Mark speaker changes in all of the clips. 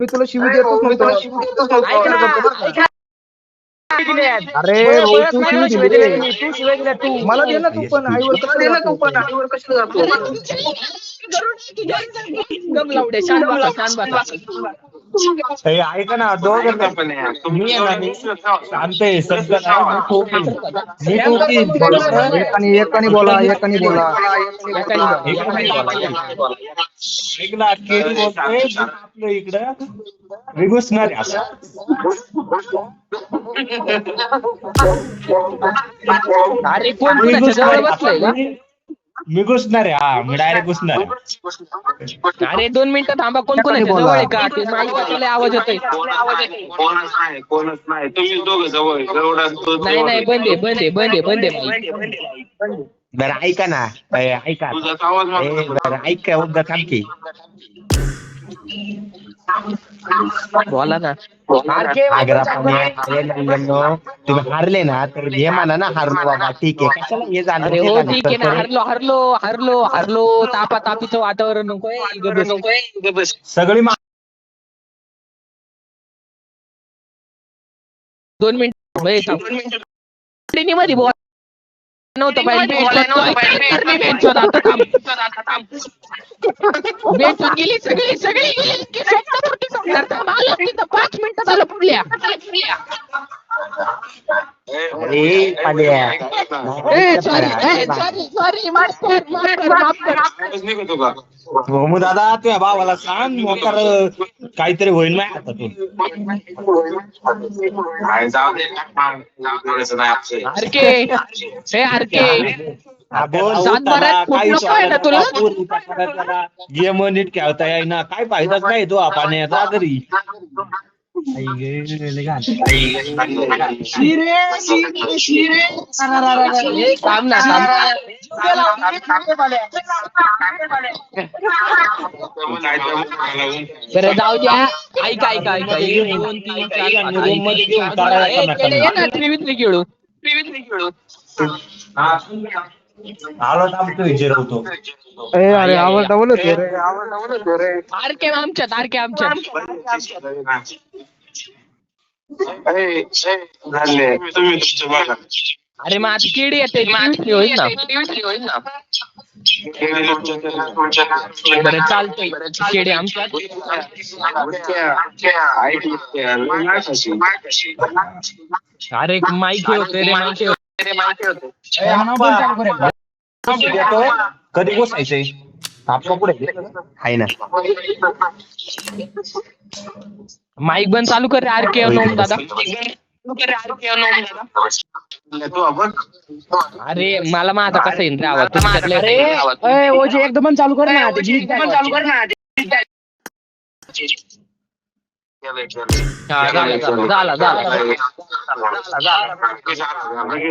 Speaker 1: मी तुला शिवी देतोच नव्हतो. अरे
Speaker 2: हो,
Speaker 1: तू शिवी दिली मला दे ना तू पण. आईवर
Speaker 3: कशाला जातो?
Speaker 4: ऐका ना दोघं मी शांत आहे सध्या मी ठोकीन. मी ठोकीन.
Speaker 1: एकाने एकाने बोला एकाने बोला
Speaker 4: ऐक ना केळी बोलतोय आपलं इकडं मी घुसणार आहे आता.
Speaker 2: अरे कोण बसलंय
Speaker 4: मी- घुसणार आहे. हा मी डायरेक्ट घुसणार आहे.
Speaker 2: अरे दोन मिनिटं थांबा. कोण कोणाच्या
Speaker 1: बोला.
Speaker 2: जवळ आहे का? ते माईक आवाज येतोय.
Speaker 3: कोणच नाही. कोणच नाही. तुम्ही दोघं जवळ आहे. तो-
Speaker 2: नाही नाही बंद आहे बंद आहे बंद आहे बंद आहे.
Speaker 4: बरं ऐका ना. ए, ऐका.
Speaker 3: तुझाच आवाज
Speaker 4: ए,
Speaker 3: मला
Speaker 4: बरं ऐक उद्या थांब की
Speaker 2: बोला ना।
Speaker 4: आग्रा पाणी अरे नंदनो, तुम्ही हारले ना तर हे म्हणा ना हारलो बाबा ठीक आहे. कशाला हे
Speaker 2: अरे
Speaker 4: ते
Speaker 2: हो
Speaker 4: झालं.
Speaker 2: ठीक आहे ना.
Speaker 4: तर-
Speaker 2: हरलो हरलो हरलो हरलो. तापा तापीचं वातावरण नकोय बस.
Speaker 4: सगळी मा-
Speaker 2: दोन मिनिट मध्ये बोल. नव्हतं पाहिजे. बेंचवर गेली सगळी सगळी गेली पाच मिनिटं झालं पुढल्या
Speaker 4: मोमू दादा तुझ्या भावाला सांग मोकार काहीतरी होईल नाही आता तू.
Speaker 2: हे
Speaker 4: गेम नीट खेळता येईना. काय फायदाच नाही तो पाण्याचा तरी
Speaker 2: हे थांब ना बरं जाऊ द्या ऐका ऐका ऐका एक दोन तीन चार
Speaker 4: रूम मध्ये
Speaker 2: त्रिवित्री खेळू त्रिवित्री खेळू
Speaker 4: आलो थांबतोय जिरवतो
Speaker 1: ए, अरे आवाज़ डबल होते रे
Speaker 2: आमच्यात आरके आमच्यात
Speaker 3: ए, ए, झाले
Speaker 2: अरे मग आता किडी येते त्रिवित्री होईल ना। बरं किडी
Speaker 3: नाही खाशी.
Speaker 2: अरे माईक होते रे माईक होते।
Speaker 4: कधी बसायचंय आहे ना।
Speaker 2: माईक बंद चालू कर रे आरके नोम दादा। अरे मला मग आता कसं येईल रे आवाज़?
Speaker 5: अरे ओजे एकदम चालू कर ना गीत चालू कर ना.
Speaker 2: हा, झालं, झालं, झालं, झालं.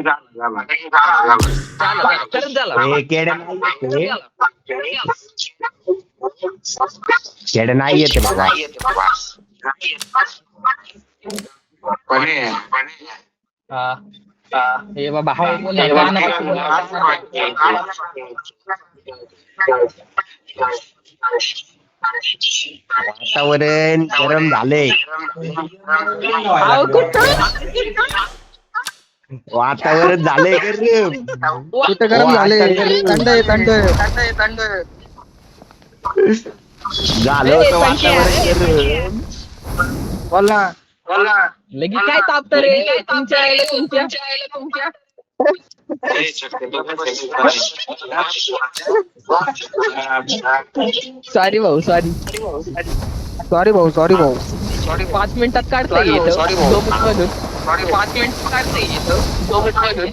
Speaker 2: झालं, झालं. खरंच झालं.
Speaker 4: हे केड्या नाही येते केड्या नाही येते बघा
Speaker 2: हा. हे बाबा हा बोल ना, गाणं
Speaker 4: वातावरण गरम
Speaker 2: कुठं?
Speaker 4: वातावरण झालंय गरम.
Speaker 1: कुठे गरम झाले थंड आहे थंड
Speaker 4: झालं होतं वातावरण गरम.
Speaker 1: बोल. ना
Speaker 2: लगी काय तापत रे? तुमच्या तुमच्या? सॉरी भाऊ सॉरी
Speaker 1: सॉरी भाऊ सॉरी भाऊ
Speaker 2: सॉरी पाच मिनिटात काढता येतं झोपेत मधून पाच मिनिटात काढता येतं झोपेत मधून